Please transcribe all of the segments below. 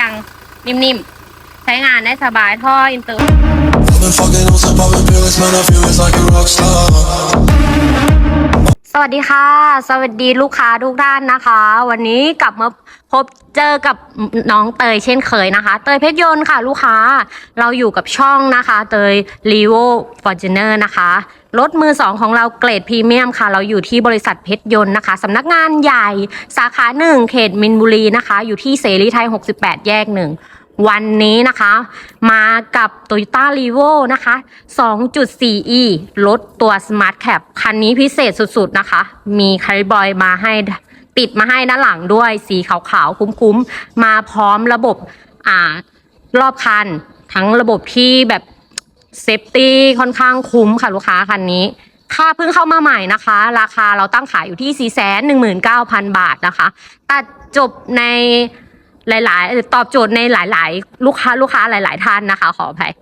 ยังนิ่มๆ ใช้งานได้สบายท่ออินเตอร์ สวัสดีค่ะ สวัสดีลูกค้าทุกท่านนะคะ วันนี้กลับมา พบเจอกับน้องเตยเช่นเคยนะคะ เตยเพชรยนต์ค่ะลูกค้า เราอยู่กับช่องนะคะ เตย r e v o Fortuner นะคะ รถมือสองของเราเกรดพรีเมียมค่ะ เราอยู่ที่บริษัทเพชรยนต์นะคะสำนักงานใหญ่สาขาหนึ่งเขตมินบุรีนะคะ อยู่ที่เสรีไทย 68 แยกหนึ่งวันนี้นะคะ มากับ Toyota r e v o นะคะ 2.4e รถตัว Smart Cap คันนี้พิเศษสุดๆนะคะ มีคาริบอยมาให้ ติดมาให้ด้านหลังด้วยสีขาวๆคุ้มๆมาพร้อมระบบอ่ารอบคัน ทั้งระบบที่แบบเซฟตี้ค่อนข้างคุ้มค่ะลูกค้าคันนี้ค่าเพิ่งเข้ามาใหม่นะคะ ราคาเราตั้งขายอยู่ที่ 419,000 บาทนะคะ ตัดจบในหลาย ๆ ตอบโจทย์ในหลาย ๆ ลูกค้าลูกค้าหลาย ๆ ท่านนะคะ ขออภัย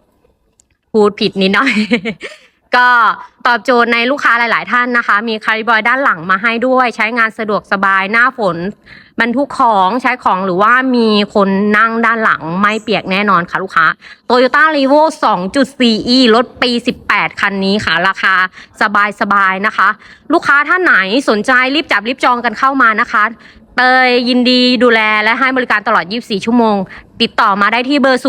พูดผิดนิดหน่อย ก็ตอบโจทย์ในลูกค้าหลาย ๆ ท่านนะคะ มีคาริบอยด้านหลังมาให้ด้วย ใช้งานสะดวกสบายหน้าฝน บรรทุกของใช้ของหรือว่ามีคนนั่งด้านหลังไม่เปียกแน่นอนค่ะลูกค้า Toyota r e v o 2.4e รถปี 18 คันนี้ค่ะ ราคาสบาย ๆ นะคะ ลูกค้าท่านไหนสนใจรีบจับรีบจองกันเข้ามานะคะ เตยยินดีดูแลและให้บริการตลอด 24 ชั่วโมง ติดต่อมาได้ที่เบอร์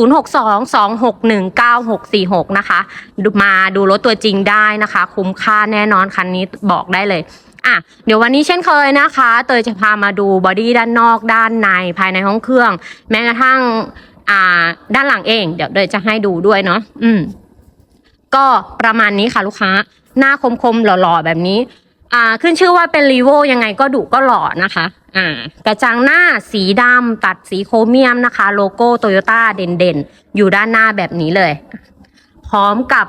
0622619646 นะคะดูมาดูรถตัวจริงได้นะคะ คุ้มค่าแน่นอนคันนี้บอกได้เลยอะเดี๋ยววันนี้เช่นเคยนะคะ เตยจะพามาดูบอดี้ด้านนอกด้านในภายในห้องเครื่อง แม้กระทั่งอ่าด้านหลังเอง เดี๋ยวเตยจะให้ดูด้วยเนาะอืม ก็ประมาณนี้ค่ะลูกค้า หน้าคมๆหล่อๆแบบนี้ อ่าขึ้นชื่อว่าเป็นรีโวยังไงก็ดุก็หล่อนะคะ อ่ากระจังหน้าสีดำตัดสีโครเมียมนะคะ โลโก้โตโยต้าเด่นๆ อยู่ด้านหน้าแบบนี้เลย พร้อมกับ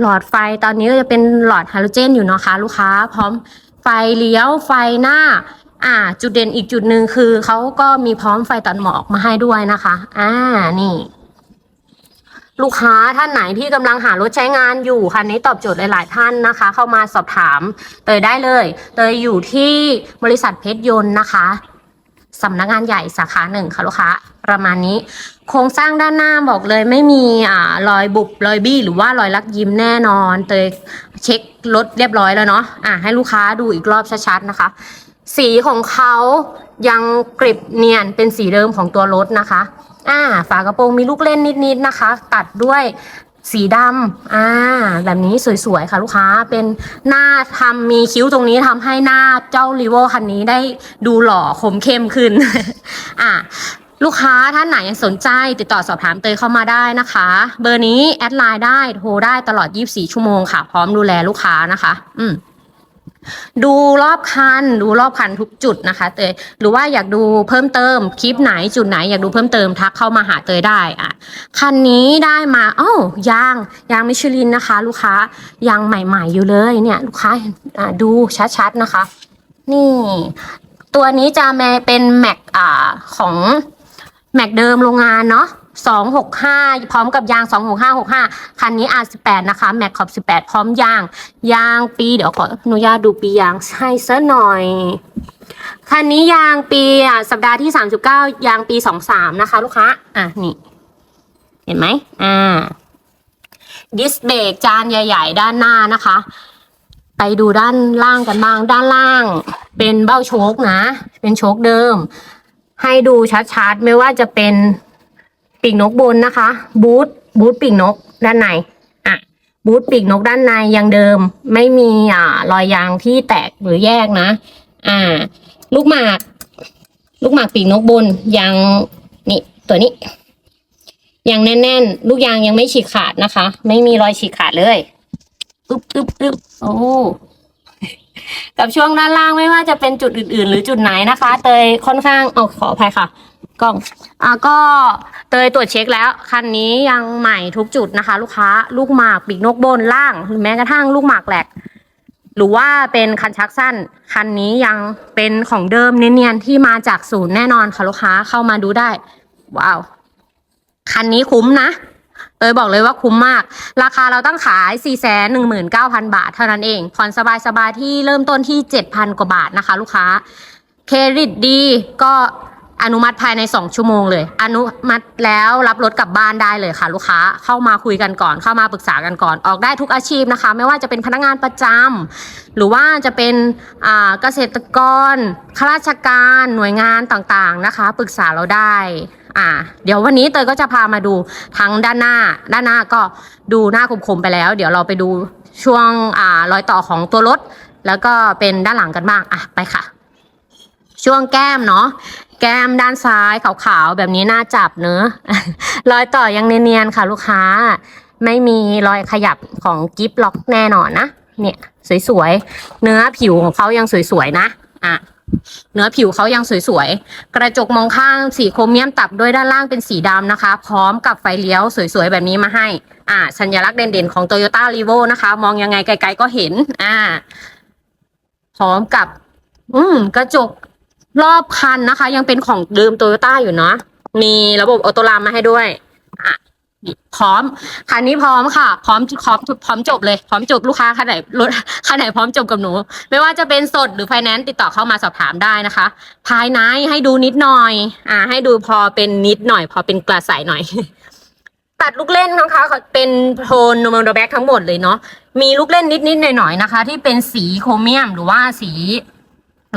หลอดไฟตอนนี้ก็จะเป็นหลอดฮาโลเจนอยู่นะคะ ลูกค้า พร้อมไฟเลี้ยวไฟหน้า อ่า จุดเด่นอีกจุดหนึ่งคือเขาก็มีพร้อมไฟตัดหมอกมาให้ด้วยนะคะ อ่านี่ ลูกค้าท่านไหนที่กำลังหารถใช้งานอยู่คันนี้ตอบโจทย์หลาย ๆ ท่านนะคะ เข้ามาสอบถามเตยได้เลยเตยอยู่ที่บริษัทเพชรยนต์นะคะสำนักงานใหญ่สาขาหนึ่งค่ะลูกค้า ประมาณนี้ โครงสร้างด้านหน้าบอกเลยไม่มีอ่ารอยบุบรอยบี้หรือว่ารอยลักยิ้มแน่นอน เตยเช็ครถเรียบร้อยแล้วเนาะอะให้ลูกค้าดูอีกรอบชัดๆนะคะ สีของเขายังกริบเนียนเป็นสีเดิมของตัวรถนะคะ อ่าฝากระโปรงมีลูกเล่นนิดๆนะคะ ตัดด้วยสีดำอ่าแบบนี้สวยๆค่ะลูกค้าเป็นหน้าทำมีคิ้วตรงนี้ทำให้หน้าเจ้ารีโวคันนี้ได้ดูหล่อคมเข้มขึ้น อ่าลูกค้าท่านไหนยังสนใจติดต่อสอบถามเตยเข้ามาได้นะคะ เบอร์นี้แอดไลน์ได้โทรได้ตลอด 24 ชั่วโมงค่ะ พร้อมดูแลลูกค้านะคะ อืม ดูรอบคัน ดูรอบคันทุกจุดนะคะ เตย หรือว่าอยากดูเพิ่มเติมคลิปไหนจุดไหนอยากดูเพิ่มเติมทักเข้ามาหาเตยได้อะคันนี้ได้มาอ้าวยางยางมิชลินนะคะ ลูกค้ายางใหม่ๆอยู่เลยเนี่ยลูกค้าดูชัดๆนะคะ นี่ ตัวนี้จะแมเป็นแม็กอ่าของแม็กเดิมโรงงานเนาะสองหกห้าพร้อมกับยางสองหกห้าหกห้าคันนี้ R18 นะคะ แม็กขอบ18 พร้อมยาง ยางปี เดี๋ยวขออนุญาตดูปียางให้ซะหน่อย คันนี้ยางปีอะสัปดาห์ที่ 39 ยางปี 23 นะคะ ลูกค้า อะ นี่ เห็นไหมอ่า ดิสเบรกจานใหญ่ ๆ ด้านหน้านะคะ ไปดูด้านล่างกันบ้าง ด้านล่าง เป็นเบ้าโชคนะ เป็นโชคเดิม ให้ดูชัดๆ ไม่ว่าจะเป็น ปีกนกบนนะคะ บูทบูทปีกนกด้านในอะบูทปีกนกด้านในยังเดิม ไม่มีอ่ารอยยางที่แตกหรือแยกนะ อ่า ลูกหมาก ลูกหมากปีกนกบนยังนี่ตัวนี้ยังแน่นๆ ลูกยางยังไม่ฉีกขาดนะคะ ไม่มีรอยฉีกขาดเลยอึ๊บอึ๊บอึ๊บโอ้กับช่วงด้านล่างไม่ว่าจะเป็นจุดอื่น ๆ หรือจุดไหนนะคะ เตยค่อนข้างเอาขออภัยค่ะ กล้องอ่าก็เตยตรวจเช็คแล้ว คันนี้ยังใหม่ทุกจุดนะคะ ลูกค้าลูกหมากปีกนกบนล่างหรือแม้กระทั่งลูกหมากแหลก หรือว่าเป็นคันชักสั้น คันนี้ยังเป็นของเดิมเนียนๆที่มาจากศูนย์แน่นอนค่ะลูกค้าเข้ามาดูได้ ว้าว คันนี้คุ้มนะเตยบอกเลยว่าคุ้มมาก ราคาเราตั้งขาย 4 1 9 0 0 0 บาทเท่านั้นเอง ผ่อนสบายๆที่เริ่มต้นที่ 7,000 กว่าบาทนะคะ ลูกค้า เครดิตดีก็ อนุมัติภายใน 2 ชั่วโมงเลย อนุมัติแล้วรับรถกลับบ้านได้เลยค่ะ ลูกค้าเข้ามาคุยกันก่อน เข้ามาปรึกษากันก่อน ออกได้ทุกอาชีพนะคะ ไม่ว่าจะเป็นพนักงานประจำหรือว่าจะเป็นเกษตรกรข้าราชการหน่วยงานต่างๆนะคะ ปรึกษาเราได้อ่าเดี๋ยววันนี้เตยก็จะพามาดูทั้งด้านหน้า ด้านหน้าก็ดูหน้าคมๆไปแล้ว เดี๋ยวเราไปดูช่วงอ่ารอยต่อของตัวรถ แล้วก็เป็นด้านหลังกันบ้างอะไปค่ะ ช่วงแก้มเนาะ แก้มด้านซ้ายขาวๆแบบนี้น่าจับเนอะรอยต่อยังเนียนๆค่ะลูกค้า ไม่มีรอยขยับของกิฟล็อกแน่นอนนะเนี่ยสวยๆเนื้อผิวของเขายังสวยๆนะอะเนื้อผิวเขายังสวยๆ กระจกมองข้างสีโครเมียมตัดด้วยด้านล่างเป็นสีดำนะคะ พร้อมกับไฟเลี้ยวสวยๆ แบบนี้มาให้ อ่า สัญลักษณ์เด่นๆ ของ Toyota r e v o นะคะ มองยังไงไกลๆก็เห็น อ่า พร้อมกับ อืม กระจก รอบคันนะคะ ยังเป็นของเดิมโตโยต้าอยู่เนาะมีระบบออโตรามมาให้ด้วยอะพร้อม คันนี้พร้อมค่ะ พร้อมพร้อมพร้อมจบเลย พร้อมจบลูกค้าคันไหนรถคันไหนพร้อมจบกับหนู ไม่ว่าจะเป็นสดหรือไฟแนนซ์ติดต่อเข้ามาสอบถามได้นะคะ ภายในให้ดูนิดหน่อย อ่า ให้ดูพอเป็นนิดหน่อย พอเป็นกระใสหน่อย ตัดลูกเล่นนะคะเป็นโทนโนม a แบ็กทั้งหมดเลยเนาะมีลูกเล่นนิดๆหน่อยๆนะคะ ที่เป็นสีโครเมียมหรือว่าสี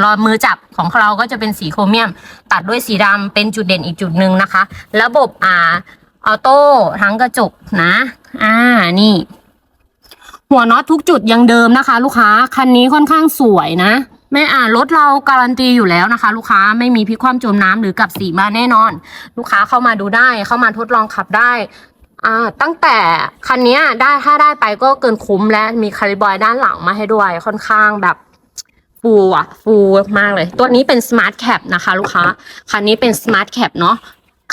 รอมือจับของเราก็จะเป็นสีโครเมียม ตัดด้วยสีดำเป็นจุดเด่นอีกจุดหนึ่งนะคะ ระบบอ่าออโต้ทั้งกระจกนะ อ่านี่ หัวน็อตทุกจุดยังเดิมนะคะ ลูกค้าคันนี้ค่อนข้างสวยนะไม่อ่ารถเราการันตีอยู่แล้วนะคะ ลูกค้าไม่มีพิคว่ำจมน้ำหรือกับสีมาแน่นอน ลูกค้าเข้ามาดูได้เข้ามาทดลองขับได้อ่าตั้งแต่คันนี้ได้ถ้าได้ไปก็เกินคุ้มและมีคาริบอยด้านหลังมาให้ด้วยค่อนข้างแบบ ฟูอะ ฟูมากเลย ตัวนี้เป็น Smart Cap นะคะ ลูกค้า คันนี้เป็น Smart Cap เนาะ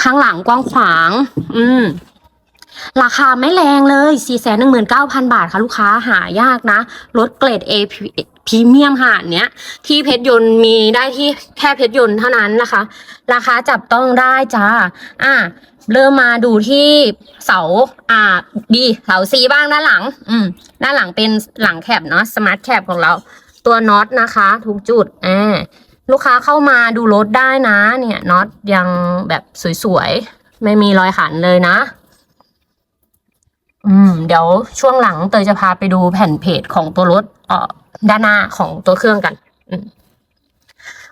ข้างหลังกว้างขวาง อืม ราคาไม่แรงเลย 419,000 บาทค่ะลูกค้าหายากนะ รถเกรด A พรีเมียมหาดเนี้ย ที่เพชรยนต์มีได้ที่แค่เพชรยนต์เท่านั้นนะคะ ราคาจับต้องได้จ้า อะเริ่มมาดูที่เสา อ่า ดี เสาซีบ้างด้านหลัง อืม ด้านหลังเป็นหลังแคบเนาะสมาร์ทแคบของเรา ตัวน็อตนะคะทุกจุดอ่าลูกค้าเข้ามาดูรถได้นะ เนี่ยน็อตยังแบบสวยๆ ไม่มีรอยขันเลยนะ อืม เดี๋ยวช่วงหลังเตยจะพาไปดูแผ่นเพจของตัวรถเอ่อด้านหน้าของตัวเครื่องกัน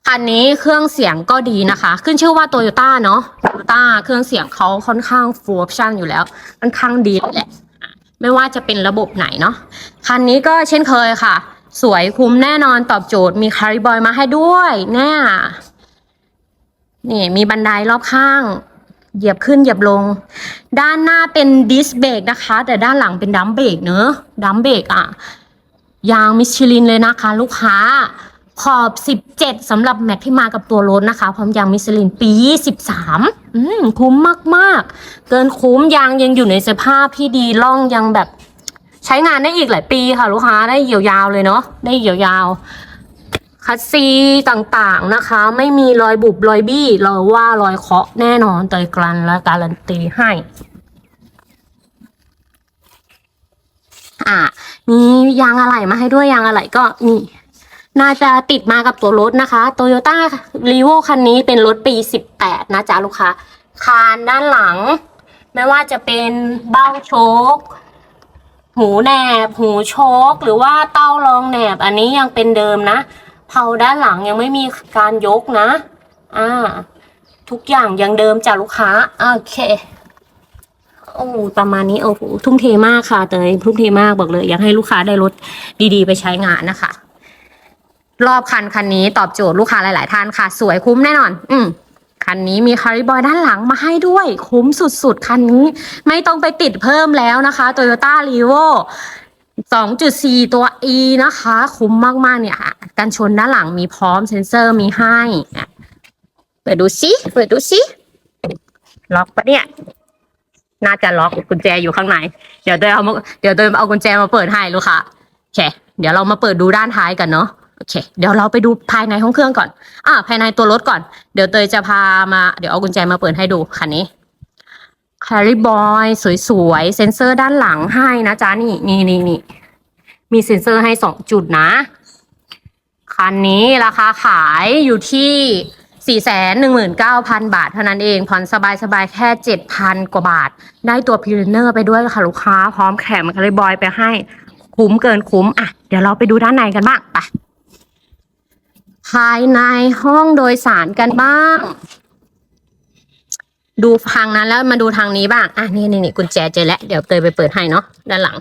คันนี้เครื่องเสียงก็ดีนะคะ ขึ้นชื่อว่าโตโยต้าเนาะโตโยต้าเครื่องเสียงเขาค่อนข้างฟูลออปชั่นอยู่แล้วค่อนข้างดีเลยแหละ ไม่ว่าจะเป็นระบบไหนเนาะคันนี้ก็เช่นเคยค่ะ สวยคุ้มแน่นอนตอบโจทย์มีคาริบอยมาให้ด้วยเนี่ยนี่มีบันไดรอบข้าง เหยียบขึ้นเหยียบลง ด้านหน้าเป็นดิสเบรกนะคะ แต่ด้านหลังเป็นดัมเบรกเนอะดัมเบรกอะยางมิชลินเลยนะคะ ลูกค้า ขอบ 17สำหรับแม็กที่มากับตัวรถนะคะ พร้อมยางมิชลินปี13อืมคุ้มมาก ๆ เกินคุ้มยางยังอยู่ในสภาพที่ดีล่องยังแบบ ใช้งานได้อีกหลายปีค่ะ ลูกค้าได้ยาวๆเลยเนาะได้ยาวๆคัสซีต่างๆนะคะ ไม่มีรอยบุบรอยบี้รอยว่ารอยเคาะแน่นอนเตยกลันและการันตีให้อ่ามียางอะไหล่มาให้ด้วยยางอะไหล่ก็นี่น่าจะติดมากับตัวรถนะคะโตโยต้ารีโวคันนี้เป็นรถปี 18 นะจ๊ะลูกค้า คานด้านหลัง ไม่ว่าจะเป็นเบ้าโชค หูแหนบ หูโชคหรือว่าเต้ารองแหนบ อันนี้ยังเป็นเดิมนะเผาด้านหลังยังไม่มีการยกนะ อ่า ทุกอย่างยังเดิมจ้ะลูกค้า โอเค โอ้ประมาณนี้โอ้โหทุ่มเทมากค่ะเตยทุ่มเทมากบอกเลย อยากให้ลูกค้าได้รถดีๆ ไปใช้งานนะคะ รอบคันคันนี้ตอบโจทย์ลูกค้าหลาย ๆ ท่านค่ะ สวยคุ้มแน่นอน อืม คันนี้มีคาริบอยด้านหลังมาให้ด้วย คุ้มสุดๆ คันนี้ไม่ต้องไปติดเพิ่มแล้วนะคะ Toyota r e v o 2.4 ตัว E นะคะ คุ้มมากๆ เนี่ยค่ะกันชนด้านหลังมีพร้อมเซ็นเซอร์มีให้เปิดดูสิเปิดดูสิล็อกปะเนี่ย น่าจะล็อกกุญแจอยู่ข้างใน เดี๋ยวเดินเอาเดี๋ยวเดินเอากุญแจมาเปิดให้ลูกค้าโอเคเดี๋ยวเรามาเปิดดูด้านท้ายกันเนาะ โอเค เดี๋ยวเราไปดูภายในห้องเครื่องก่อน อ่า ภายในตัวรถก่อน เดี๋ยวเตยจะพามา เดี๋ยวเอากุญแจมาเปิดให้ดูคันนี้คาริบอยสวยๆ เซ็นเซอร์ด้านหลังให้นะจ๊ะ นี่นี่นี่นี่มีเซ็นเซอร์ให้สองจุดนะ คันนี้ราคาขายอยู่ที่ 4 1 9 0 0 0 บาท เท่านั้นเองผ่อนสบายๆ แค่ 7,000 กว่าบาท ได้ตัวพิลเนอร์ไปด้วยค่ะลูกค้า พร้อมแถมคาริบอยไปให้คุ้มเกินคุ้ม อะ เดี๋ยวเราไปดูด้านในกันบ้าง ไป ภายในห้องโดยสารกันบ้าง ดูทางนั้นแล้วมาดูทางนี้บ้าง อะนี่นี่นี่กุญแจเจอแล้ว เดี๋ยวเตยไปเปิดให้เนาะด้านหลัง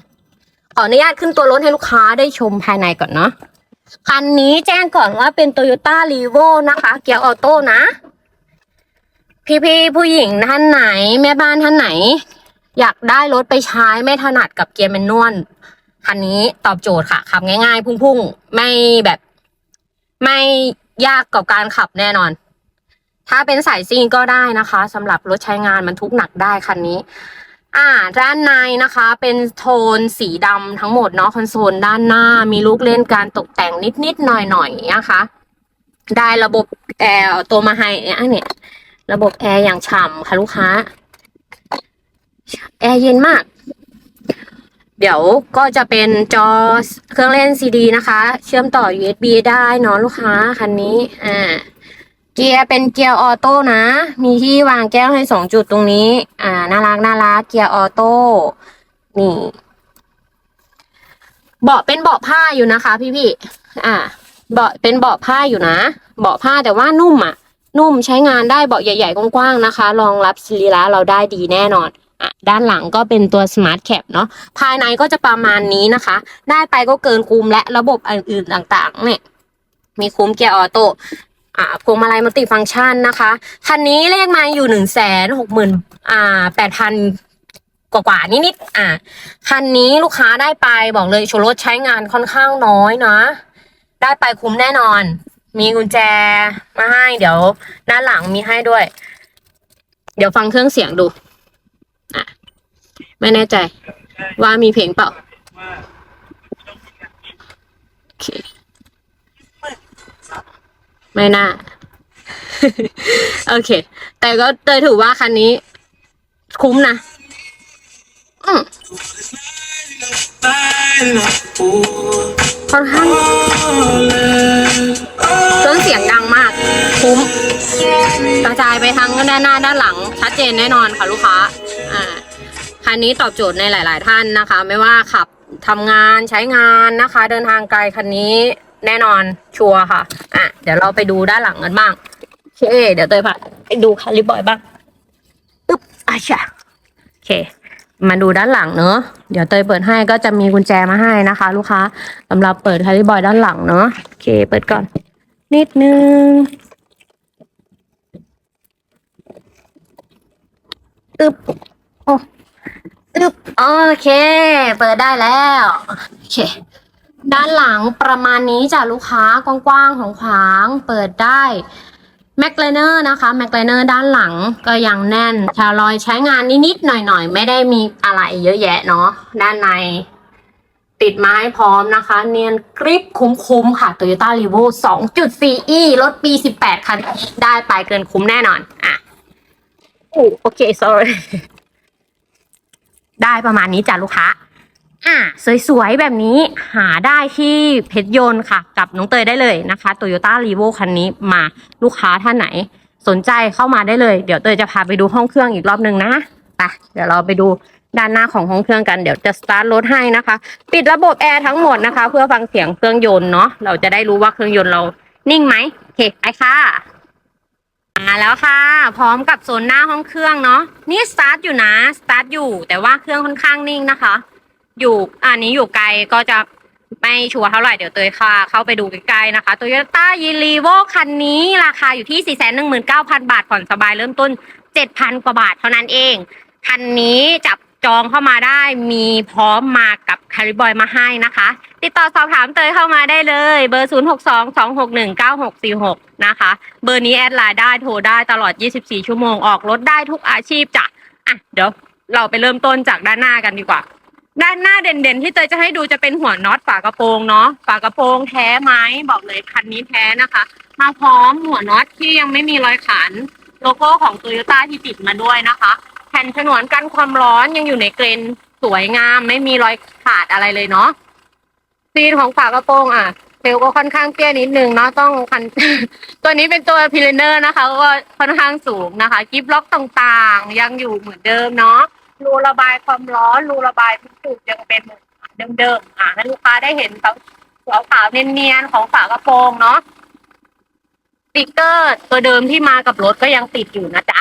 ขออนุญาตขึ้นตัวรถให้ลูกค้าได้ชมภายในก่อนเนาะคันนี้แจ้งก่อนว่าเป็น Toyota r e v o นะคะ เกียร์ออโต้นะ พี่ๆผู้หญิงท่านไหน แม่บ้านท่านไหน อยากได้รถไปใช้ไม่ถนัดกับเกียร์แมนนวลคันนี้ตอบโจทย์ค่ะขับง่ายๆ พุ่งๆ ไม่แบบ ไม่ยากกับการขับแน่นอน ถ้าเป็นสายซิ่งก็ได้นะคะสำหรับรถใช้งานมันทุกหนักได้คันนี้ อ่า ด้านในนะคะ เป็นโทนสีดำทั้งหมดเนาะคอนโซลด้านหน้า มีลูกเล่นการตกแต่งนิดๆหน่อยๆนะคะ ได้ระบบแอร์ตัวมาให้เนี่ยเนี่ย ระบบแอร์อย่างฉ่ำค่ะลูกค้า แอร์เย็นมาก เดี๋ยวก็จะเป็นจอเครื่องเล่นซีดีนะคะ เชื่อมต่อ USB ได้เนาะลูกค้าคันนี้อ่าเกียร์เป็นเกียร์ออโต้นะ มีที่วางแก้วให้สองจุดตรงนี้ อ่า น่ารักน่ารัก เกียร์ออโต้ นี่ เบาะเป็นเบาะผ้าอยู่นะคะ พี่พี่ๆอ่า เบาะเป็นเบาะผ้าอยู่นะ เบาะผ้าแต่ว่านุ่มอะ นุ่มใช้งานได้เบาะใหญ่ๆกว้างๆนะคะ รองรับสรีระเราได้ดีแน่นอน ด้านหลังก็เป็นตัว Smart Cap เนาะภายในก็จะประมาณนี้นะคะ ได้ไปก็เกินคุ้มและระบบอื่นๆต่างๆเนี่ยมีคุ้มเกียร์ออโต้อ่าพวงมาลัยมัลติฟังก์ชันนะคะ คันนี้เลขมาอยู่หนึ่งแสนหกหมื่นอ่าแปดพันกว่าๆนิดๆอ่าคันนี้ลูกค้าได้ไปบอกเลยชูรถใช้งานค่อนข้างน้อยนะ ได้ไปคุ้มแน่นอน มีกุญแจมาให้เดี๋ยวด้านหลังมีให้ด้วย เดี๋ยวฟังเครื่องเสียงดู อะไม่แน่ใจ ว่ามีเพลงเปล่าโอเคไม่น่า โอเค แต่ก็เตยถือว่าคันนี้ คุ้มนะค่อนข้างเครื่องเสียงดังมาก คุ้ม กระจายไปทั้งด้านหน้าด้านหลัง ชัดเจนแน่นอนค่ะลูกค้า อ่าคันนี้ตอบโจทย์ในหลาย ๆ ท่านนะคะ ไม่ว่าขับทำงานใช้งานนะคะ เดินทางไกลคันนี้แน่นอนชัวร์ค่ะอะ เดี๋ยวเราไปดูด้านหลังกันบ้างโอเคเดี๋ยวเตยพาไปดูคาลิบอยบ้างอึ๊บอาชะโอเค มาดูด้านหลังเนอะเดี๋ยวเตยเปิดให้ก็จะมีกุญแจมาให้นะคะ ลูกค้าสำหรับเปิดคาลิบอยด้านหลังเนอะโอเค เปิดก่อน นิดนึงอึ๊บ อ้อึ๊บโอเค เปิดได้แล้วโอเค ด้านหลังประมาณนี้จ้ะลูกค้ากว้างๆของขวางเปิดได้แมกเลเนอร์นะคะแมกเลเนอร์ด้านหลังก็ยังแน่นชาลอยใช้งานนิดๆหน่อยๆ ไม่ได้มีอะไรเยอะแยะเนาะด้านใน ติดไม้พร้อมนะคะ เนียนกริปคุ้มๆค่ะ Toyota r e v o 2.4e รถปี 18 คันนี้ได้ไปเกินคุ้มแน่นอน อะ โอเค sorry ได้ประมาณนี้จ้ะลูกค้า อะสวยๆ แบบนี้หาได้ที่เพชรยนต์ค่ะ กับน้องเตยได้เลยนะคะ Toyota r e v o คันนี้มาลูกค้าท่านไหน สนใจเข้ามาได้เลย เดี๋ยวเตยจะพาไปดูห้องเครื่องอีกรอบนึงนะไปเดี๋ยวเราไปดูด้านหน้าของห้องเครื่องกันเดี๋ยวจะสตาร์ทรถให้นะคะ ปิดระบบแอร์ทั้งหมดนะคะ เพื่อฟังเสียงเครื่องยนต์เนาะเราจะได้รู้ว่าเครื่องยนต์เรานิ่งไหมโอเคไปค่ะ มาแล้วค่ะ พร้อมกับโซนหน้าห้องเครื่องเนาะนี่สตาร์ทอยู่นะสตาร์ทอยู่ แต่ว่าเครื่องค่อนข้างนิ่งนะคะ อยู่อันนี้อยู่ไกลก็จะไม่ชัวร์เท่าไหร่เดี๋ยวเตยค่ะ เข้าไปดูใกล้ๆนะคะโตโยต้ายีรีโวคันนี้ราคาอยู่ที่ 419,000 บาทผ่อนสบายเริ่มต้น 7,000 กว่าบาทเท่านั้นเอง คันนี้จับ จองเข้ามาได้มีพร้อมมากับคาริบอยมาให้นะคะ ติดต่อสอบถามเตยเข้ามาได้เลย เบอร์ 0622619646 นะคะ เบอร์นี้แอดไลน์ได้โทรได้ตลอด 24 ชั่วโมงออกรถได้ทุกอาชีพจ้ะอะเดี๋ยวเราไปเริ่มต้นจากด้านหน้ากันดีกว่า ด้านหน้าเด่นๆ ที่เตยจะให้ดูจะเป็นหัวน็อตฝากระโปรงเนาะฝากระโปรงแท้ไหมบอกเลยคันนี้แท้นะคะ มาพร้อมหัวน็อตที่ยังไม่มีรอยขัน โลโก้ของโตโยต้าที่ติดมาด้วยนะคะ ผ่นฉนวนกันความร้อนยังอยู่ในเกรนสวยงาม ไม่มีรอยขาดอะไรเลยเนาะซีนของฝากระโปรงอะเซลก็ค่อนข้างเตี้ยนิดนึงเนาะต้องคัน ตัวนี้เป็นตัวพิลเนอร์นะคะ ก็ค่อนข้างสูงนะคะกิฟล็อกต่างๆ ยังอยู่เหมือนเดิมเนาะรูระบายความร้อนรูระบายทุกจุดยังเป็นเดิมๆอ่าให้ลูกค้าได้เห็นเขาขาวเนียนๆของฝากระโปรงเนาะสติกเกอร์ตัวเดิมที่มากับรถก็ยังติดอยู่นะจ๊ะ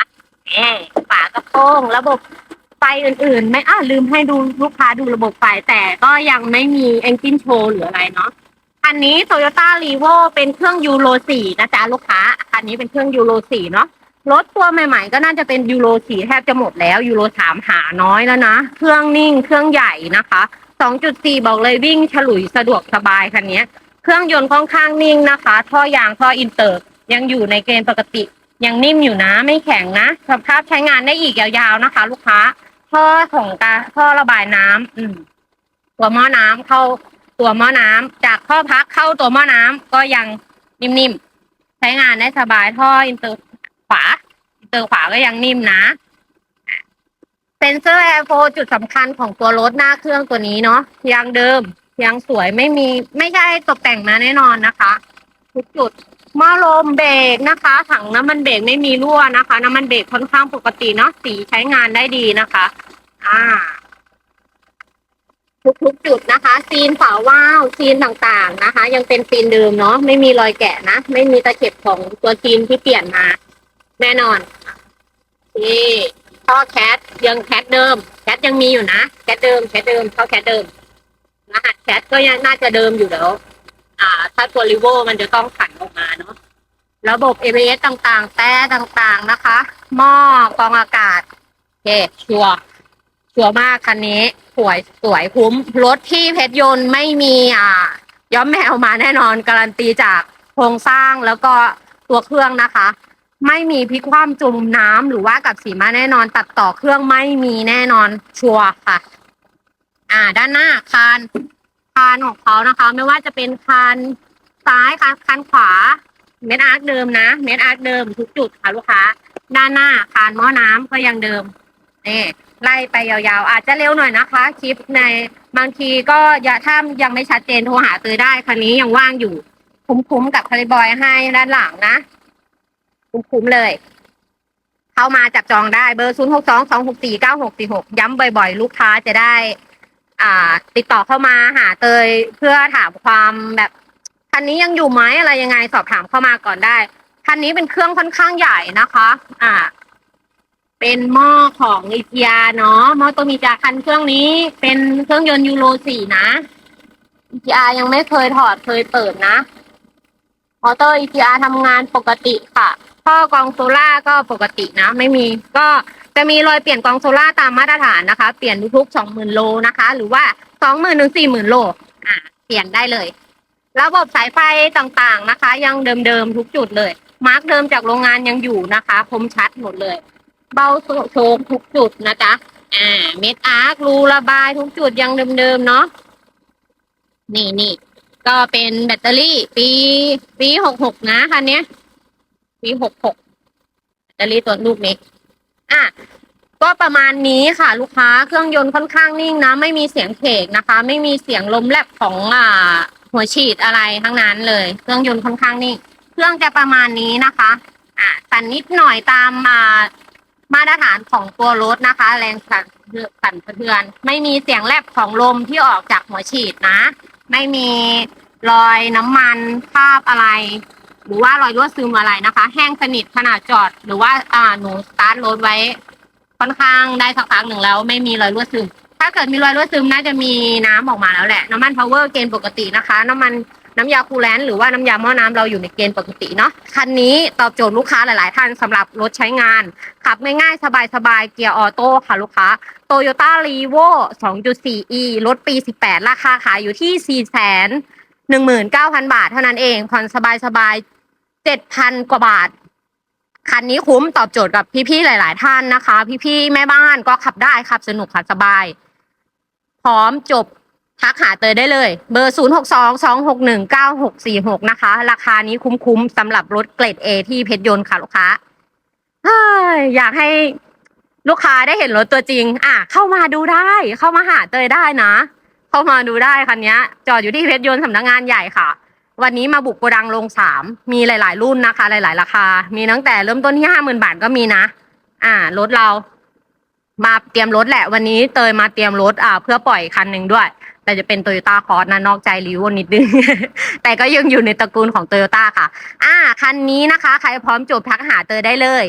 แหมฝากระโปรงระบบไฟอื่นๆ ไม่อ่าลืมให้ดูลูกค้าดูระบบไฟแต่ก็ยังไม่มีเอนจินโชว์หรืออะไรเนาะคันนี้ Toyota r e v o เป็นเครื่องยูโร4นะจ๊ะลูกค้าคันนี้เป็นเครื่องยูโร4เนาะรถตัวใหม่ ๆ ก็น่าจะเป็นยูโร4แทบจะหมดแล้วยูโร3หาน้อยแล้วนะ เครื่องนิ่งเครื่องใหญ่นะคะ2.4 บอกเลยวิ่งฉลุยสะดวกสบายคันนี้ เครื่องยนต์ค่อนข้างนิ่งนะคะ ท่อยางท่ออินเตอร์ยังอยู่ในเกณฑ์ปกติ ยังนิ่มอยู่นะ ไม่แข็งนะสภาพใช้งานได้อีกยาวๆนะคะ ลูกค้าท่อของกาท่อระบายน้ำอืม ตัวหม้อน้ำเข้าตัวหม้อน้ำจากท่อพักเข้าตัวหม้อน้ำก็ยังนิ่มๆใช้งานได้สบายท่ออินเตอร์ขวาอินเตอร์ขวาก็ยังนิ่มนะเซนเซอร์แอร์โฟจุดสำคัญของตัวรถหน้าเครื่องตัวนี้เนาะยังเดิมยังสวยไม่มีไม่ใช่ตกแต่งมาแน่นอนนะคะ ทุกจุด หม้อลมเบรกนะคะ ถังน้ำมันเบรกไม่มีรั่วนะคะ น้ำมันเบรกค่อนข้างปกติเนาะสีใช้งานได้ดีนะคะ อ่า ทุกๆจุดนะคะ ซีนฝาว่าวซีนต่างๆนะคะ ยังเป็นซีนเดิมเนาะไม่มีรอยแกะนะ ไม่มีตะเข็บของตัวซีนที่เปลี่ยนมา แน่นอนนี่ท่อแคทยังแคทเดิม แคทยังมีอยู่นะแคทเดิมแคทเดิมท่อแคทเดิมรหัสแคทก็ยังน่าจะเดิมอยู่แล้ว อ่า ถ้าตัวริโวมันจะต้องขันออกมาเนาะระบบ ABS ต่างๆ แต่ต่างๆนะคะ หม้อกองอากาศเคชัวชัวมากคันนี้ สวยสวยคุ้ม รถที่เพชรยนต์ไม่มีอ่า ย้อมแมวมาแน่นอน การันตีจากโครงสร้างแล้วก็ตัวเครื่องนะคะ ไม่มีพลิกคว่ำจุ่มน้ำหรือว่ากับสีมาแน่นอน ตัดต่อเครื่องไม่มีแน่นอนชัวค่ะ อ่า ด้านหน้าคาน คานของเขานะคะ ไม่ว่าจะเป็นคานซ้ายคานคานขวา เม็ดอาร์คเดิมนะ เม็ดอาร์คเดิมทุกจุดค่ะลูกค้า ด้านหน้าคานหม้อน้ำก็ยังเดิมนี่ไล่ไปยาวๆ อาจจะเร็วหน่อยนะคะ คลิปในบางทีก็อย่าถ้ายังไม่ชัดเจนโทรหาเตยได้คันนี้ยังว่างอยู่ คุ้มๆกับคาริบอยให้ด้านหลังนะ คุ้มๆเลย เข้ามาจับจองได้เบอร์ 0 6 2 2 6 4 9 6 4 6 ย้ำบ่อยๆ ลูกค้าจะได้ อ่า ติดต่อเข้ามาหาเตยเพื่อถามความแบบคันนี้ยังอยู่ไหมอะไรยังไงสอบถามเข้ามาก่อนได้คันนี้เป็นเครื่องค่อนข้างใหญ่นะคะ อ่า เป็นหม้อของอีเทียเนาะหม้อตัวมีจาคันเครื่องนี้เป็นเครื่องยนต์ยูโรสี่นะอีเทียยังไม่เคยถอดเคยเปิดนะมอเตอร์อีทียทำงานปกติค่ะท่อกรองโซล่าก็ปกตินะ ไม่มีก็ จะมีรอยเปลี่ยนกองโซล่าตามมาตรฐานนะคะ เปลี่ยนทุกๆสองหมื่นโลนะคะ หรือว่าสองหมื่นถึงสี่หมื่นโลอ่าเปลี่ยนได้เลย ระบบสายไฟต่างๆนะคะ ยังเดิมๆทุกจุดเลย มาร์กเดิมจากโรงงานยังอยู่นะคะคมชัดหมดเลย เบาโชกทุกจุดนะจ๊ะอ่าเม็ดอาร์ครูระบายทุกจุดยังเดิมๆเนาะนี่นี่ก็เป็นแบตเตอรี่ปีปีหกหกนะคันนี้ปีหกหกแบตเตอรี่ตัวลูกนี้ อะก็ประมาณนี้ค่ะ ลูกค้าเครื่องยนต์ค่อนข้างนิ่งนะ ไม่มีเสียงเขกนะคะ ไม่มีเสียงลมแลบของอ่าหัวฉีดอะไรทั้งนั้นเลย เครื่องยนต์ค่อนข้างนิ่ง เครื่องจะประมาณนี้นะคะอะสั่นนิดหน่อยตามอ่ามาตรฐานของตัวรถนะคะ แรงสั่นสั่นสะเทือน ไม่มีเสียงแลบของลมที่ออกจากหัวฉีดนะ ไม่มีรอยน้ำมันคราบอะไร หรือว่ารอยรั่วซึมอะไรนะคะ แห้งสนิทขนาดจอด หรือว่าอ่าหนูสตาร์ทรถไว้ ค่อนข้างได้สักพักหนึ่งแล้ว ไม่มีรอยรั่วซึม ถ้าเกิดมีรอยรั่วซึมน่าจะมีน้ำออกมาแล้วแหละ น้ำมันพาวเวอร์เกณฑ์ปกตินะคะ น้ำมันน้ำยาคูลแลนต์หรือว่าน้ำยาหม้อน้ำเราอยู่ในเกณฑ์ปกติเนาะคันนี้ตอบโจทย์ลูกค้าหลาย ๆ ท่านสำหรับรถใช้งาน ขับง่าย ๆ สบาย ๆ เกียร์ออโต้ค่ะลูกค้า Toyota r e v o 2.4e รถปี 18 ราคาขายอยู่ที่ 4 1 9 0 0 0 บาทเท่านั้นเอง ผ่อนสบาย ๆ 7,000กว่าบาท คันนี้คุ้มตอบโจทย์กับพี่ๆหลาย ๆ ท่านนะคะ พี่ๆแม่บ้านก็ขับได้ขับสนุกขับสบาย พร้อมจบทักหาเตยได้เลย เบอร์ 0 6 2 2 6 1 9 6 4 6 นะคะ ราคานี้คุ้มๆสำหรับรถเกรด A ที่เพชรยนต์ค่ะลูกค้าอยากให้ลูกค้าได้เห็นรถตัวจริง อะ เข้ามาดูได้ เข้ามาหาเตยได้นะ เข้ามาดูได้คันนี้จอดอยู่ที่เพชรยนต์สำนักงานใหญ่ค่ะ วันนี้มาบุกโกดังลงสามมีหลาย ๆ รุ่นนะคะ หลาย ๆ ราคา มีตั้งแต่เริ่มต้นที่ห้าหมื่นบาทก็มีนะ อ่ารถเรา มาเตรียมรถแหละ วันนี้เตยมาเตรียมรถอ่า เพื่อปล่อยคันหนึ่งด้วย แต่จะเป็นโตโยต้าคอร์สนะนอกใจรีวนิดนึง แต่ก็ยังอยู่ในตระกูลของโตโยต้าค่ะ อ่า คันนี้นะคะ ใครพร้อมจบทักหาเตยได้เลย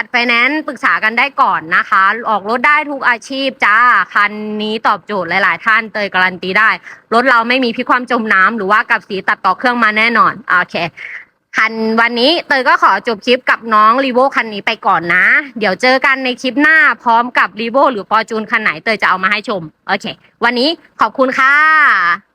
จัดไฟแนนซ์ปรึกษากันได้ก่อนนะคะ ออกรถได้ทุกอาชีพจ้า คันนี้ตอบโจทย์หลาย ๆ ท่านเตยการันตีได้ รถเราไม่มีพิกความจมน้ำหรือว่ากับสีตัดต่อเครื่องมาแน่นอน โอเค คันวันนี้เตยก็ขอจบคลิปกับน้องรีโวคันนี้ไปก่อนนะ เดี๋ยวเจอกันในคลิปหน้าพร้อมกับรีโวหรือฟอร์จูนคันไหนเตยจะเอามาให้ชม โอเค วันนี้ขอบคุณค่ะ